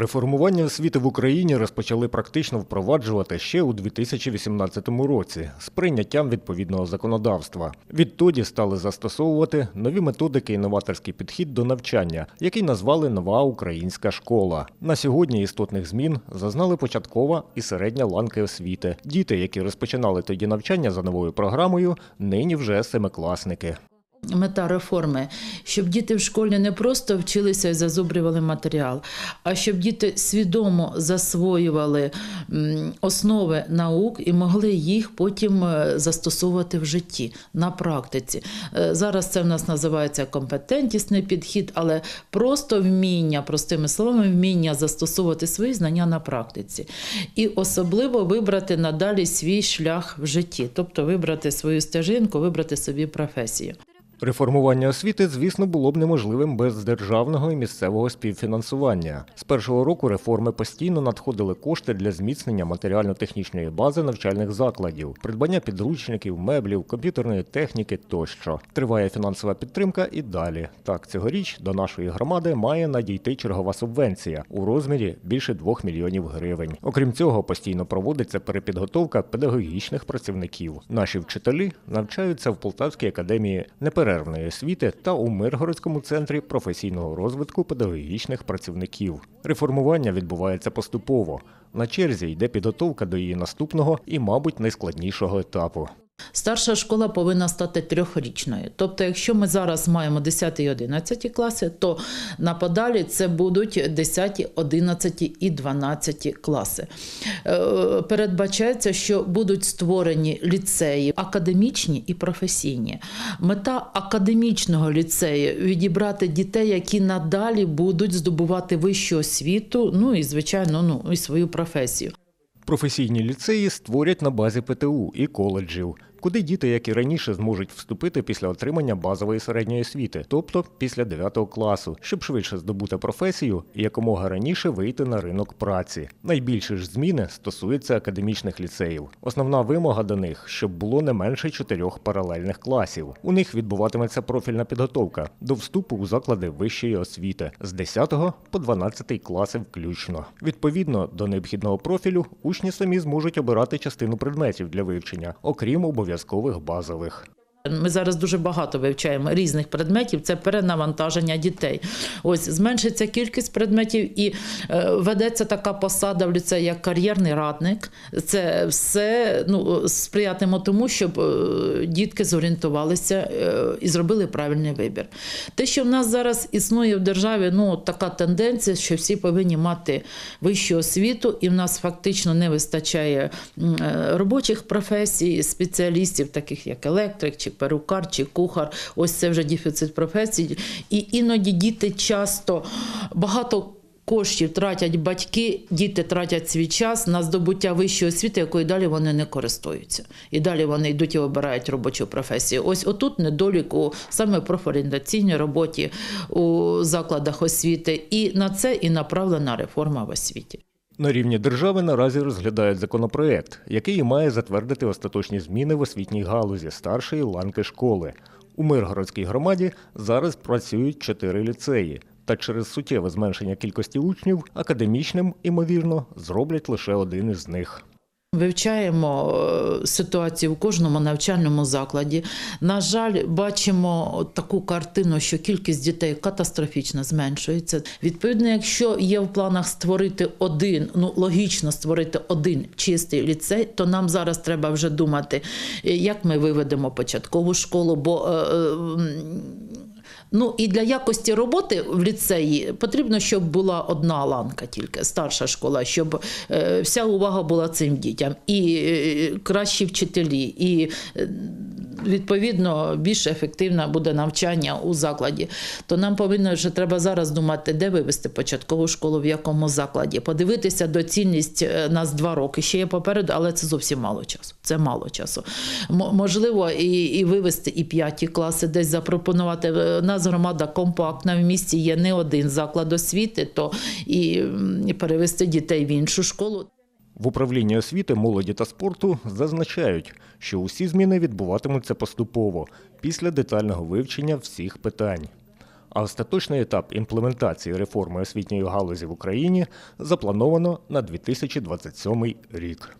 Реформування освіти в Україні розпочали практично впроваджувати ще у 2018 році з прийняттям відповідного законодавства. Відтоді стали застосовувати нові методики і новаторський підхід до навчання, який назвали Нова українська школа. На сьогодні істотних змін зазнали початкова і середня ланки освіти. Діти, які розпочинали тоді навчання за новою програмою, нині вже семикласники. Мета реформи, щоб діти в школі не просто вчилися і зазубрювали матеріал, а щоб діти свідомо засвоювали основи наук і могли їх потім е, застосовувати в житті на практиці. Е, Зараз це в нас називається компетентісний підхід, але просто вміння, простими словами, вміння застосовувати свої знання на практиці. І особливо вибрати надалі свій шлях в житті, тобто вибрати свою стежинку, вибрати собі професію. Реформування освіти, звісно, було б неможливим без державного і місцевого співфінансування. З першого року реформи постійно надходили кошти для зміцнення матеріально-технічної бази навчальних закладів, придбання підручників, меблів, комп'ютерної техніки тощо. Триває фінансова підтримка і далі. Так, цьогоріч до нашої громади має надійти чергова субвенція у розмірі більше 2 мільйонів гривень. Окрім цього, постійно проводиться перепідготовка педагогічних працівників. Наші вчителі навчаються в Полтавській академії неперервної освіти та у Миргородському центрі професійного розвитку педагогічних працівників. Реформування відбувається поступово. На черзі йде підготовка до її наступного і, мабуть, найскладнішого етапу. Старша школа повинна стати трьохрічною. Тобто, якщо ми зараз маємо 10 і 11 класи, то на подалі це будуть 10, 11 і 12 класи. Е, Передбачається, що будуть створені ліцеї академічні і професійні. Мета академічного ліцею відібрати дітей, які надалі будуть здобувати вищу освіту, ну і звичайно, ну і свою професію. Професійні ліцеї створять на базі ПТУ і коледжів, куди діти, як і раніше, зможуть вступити після отримання базової середньої освіти, тобто після 9 класу, щоб швидше здобути професію і якомога раніше вийти на ринок праці. Найбільші ж зміни стосуються академічних ліцеїв. Основна вимога до них, щоб було не менше чотирьох паралельних класів. У них відбуватиметься профільна підготовка до вступу у заклади вищої освіти з 10 по 12 класи включно. Відповідно до необхідного профілю, учні самі зможуть обирати частину предметів для вивчення, окрім обов'язкових базових. Ми зараз дуже багато вивчаємо різних предметів. Це перенавантаження дітей. Ось зменшиться кількість предметів і е, ведеться така посада в ліцеї, як кар'єрний радник. Це все ну, сприятиме тому, щоб е, дітки зорієнтувалися е, і зробили правильний вибір. Те, що в нас зараз існує в державі, ну така тенденція, що всі повинні мати вищу освіту, і в нас фактично не вистачає робочих професій, спеціалістів, таких як електрик, чи перукар, чи кухар. Ось це вже дефіцит професій. І іноді діти часто багато. Коштів тратять батьки, діти тратять свій час на здобуття вищої освіти, якої далі вони не користуються. І далі вони йдуть і обирають робочу професію. Ось отут недолік у саме профорієнтаційній роботі у закладах освіти. І на це і направлена реформа в освіті. На рівні держави наразі розглядають законопроект, який має затвердити остаточні зміни в освітній галузі старшої ланки школи. У Миргородській громаді зараз працюють чотири ліцеї. Та через суттєве зменшення кількості учнів академічним, імовірно, зроблять лише один із них. Вивчаємо е, ситуацію в кожному навчальному закладі. На жаль, бачимо таку картину, що кількість дітей катастрофічно зменшується. Відповідно, якщо є в планах створити один, ну логічно створити один чистий ліцей, то нам зараз треба вже думати, е, як ми виведемо початкову школу. бо... е, е, Ну і для якості роботи в ліцеї потрібно, щоб була одна ланка, тільки старша школа, щоб е, вся увага була цим дітям, і е, кращі вчителі, і е, відповідно більш ефективне буде навчання у закладі. То нам повинно вже треба зараз думати, де вивести початкову школу, в якому закладі. Подивитися доцільність е, нас два роки. Ще є попереду, але це зовсім мало часу. Це мало часу. Можливо, і, і вивести і п'яті класи, десь запропонувати. У нас громада компактна в місті є не один заклад освіти, то і, і перевести дітей в іншу школу. В управлінні освіти, молоді та спорту зазначають, що усі зміни відбуватимуться поступово після детального вивчення всіх питань. А остаточний етап імплементації реформи освітньої галузі в Україні заплановано на 2027 рік.